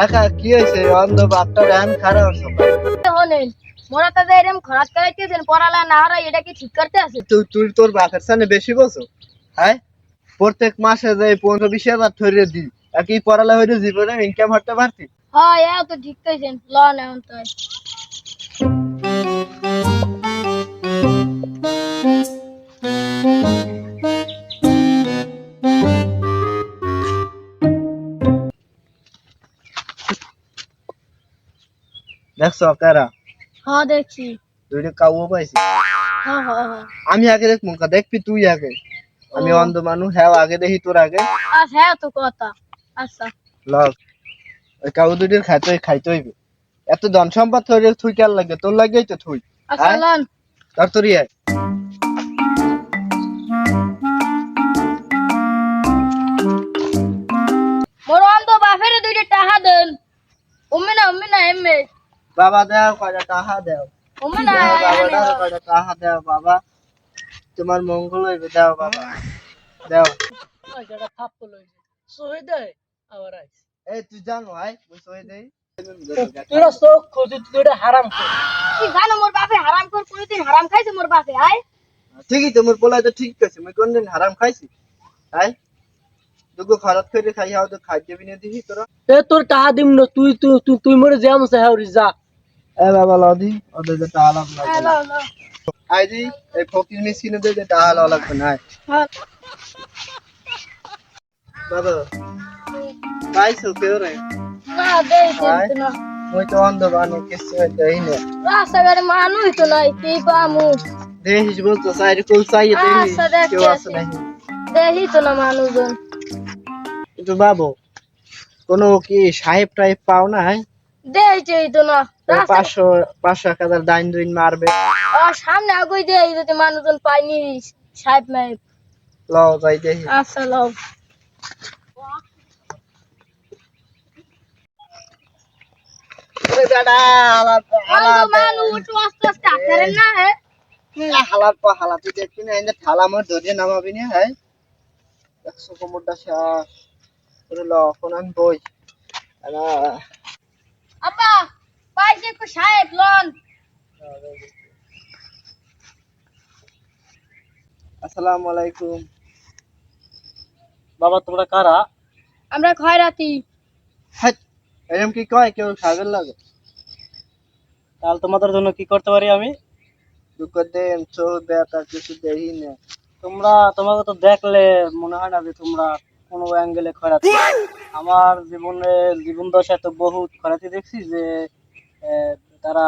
হয়েছে? অন্ধ বাপটা র্যান খারাপ হলেন। মোরা তাদের এরম খরাত করাইতেছেন পড়ালা না হারা এটা কি ঠিক করতে আছে? তুই তুই তোর বাপের সামনে বেশি বসো হ্যাঁ? প্রত্যেক মাসে যে পনেরো বিশ হাজার ধরে দিই একই পড়ালে হইলে জীবনে ইনকাম হতে পারতি? হ্যাঁ তো ঠিক কইছেন লন এখন তো। দেখছ কারা? হ্যাঁ দেখছি। দুইটা কাউ পাইছি। হ্যাঁ হ্যাঁ হ্যাঁ। আমি আগে দেখ মুখা দেখবি তুই আগে। আমি অন্ধ মানুষ হ্যাঁ আগে দেখি তোর আগে। আচ্ছা হ্যাঁ তো কথা। আচ্ছা। লগ। ওই কাউ দুটির খাইতে খাইতে হইবে। এত ধন সম্পদ তৈরি থুই কেন লাগে তোর লাগেই তো থুই। আচ্ছা আয়। লন। তোর আয় মোর অন্ধ বাপের দুইটা টাকা দেন। উম্মে না উম্মে না এমে বাবা দেও কয়টা টাকা দেও। উম্মে না দেও বাবা দাও কয়টা টাকা দেও বাবা। তোমার মঙ্গল হইবে দাও বাবা। দেও। এই তুই জানো বুঝ হয়ে দেই কি জানো মোর বাপে হারাম কর কোনদিন হারাম খাইছে মোর বাপে আয়। ঠিকই তো মোর পোলাই তো ঠিক আছে মুই কোনদিন হারাম খাইছি? আয়। দুগো খরচ করে খাই হাও তো খাই দেবি না দিহি তোরা। এ তোর টাকা দিম না তুই তুই তুই তুই মরে যেমন চাহাউরি যা। এ বাবা লদি ওদের যে টাকা লাগবে না। আয় দি এই ফকির মিসকিনে দে যে টাকা লাগবে না? আয়। হ্যাঁ পাইছো কেউ রে না আয়। তো না। মুই তো অন্ধ বানো কিছু দেই না। রাস্তাঘাটে মানুষ তো নাই কি পামু? দেখিস বলতো সাইড কোল চাইয়ে দেখিস আচ্ছা, কেউ আছে দেখি তো না মানুষজন। কিন্তু বাবু কোনো কি সাহেব টাইপ পাও না হ্যাঁ দেখছি তো না। পাঁচশো পাঁচশো এক হাজার ডাইন দুইন মারবে। আর সামনে আগুই দেই যদি মানুষজন পাইনি সাহেব মাইব লও যাই দেখি। আচ্ছা লও। হ্যাঁ নামাবি না হ্যাঁ একশো কোমরটা শেষ বই। আব্বা পাইছে একটু সাহেব লন। আসসালামু আলাইকুম। বাবা তোমরা কারা? আমরা খয়রাতি। এরকম কি কয়? কেউ সাগর লাগে? তাহলে তোমাদের জন্য কি করতে পারি আমি? দুঃখ দেন চোখ কিছু না। তোমরা তোমাকে তো দেখলে মনে হয় না যে তোমরা কোনো অ্যাঙ্গেলে খরাতি আমার জীবনে জীবন দশায় তো বহুত খরাতি দেখছি যে তারা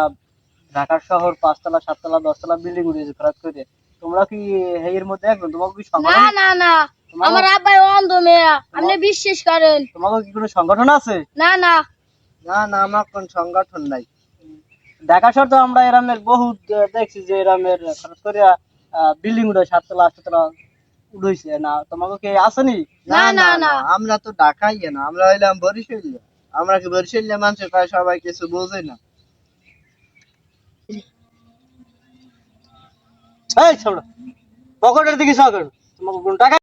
ঢাকার শহর পাঁচতলা সাততলা দশতলা বিল্ডিং উঠেছে খরাত করে। তোমরা কি এর মধ্যে একজন? তোমাকে কি না সংগঠন না। না আমার আব্বাই অন্ধ মেয়া। আপনি বিশ্বাস করেন? তোমাকে কি কোনো সংগঠন আছে? না না। না না আমার কোন সংগঠন নাই। ঢাকা শহর তো আমরা এরামের বহুত দেখছি যে এরামের খরচ করে বিল্ডিং উঠে সাততলা আটতলা। উঠেছে না তোমাকে কে আসেনি না? না না আমরা তো ঢাকাই না আমরা হইলাম বরিশাল আমরা কি বরিশাল মানুষের প্রায় সবাই কিছু বোঝে না। এই ছোট পকেটের দিকে সকেট তোমাকে কোন টাকা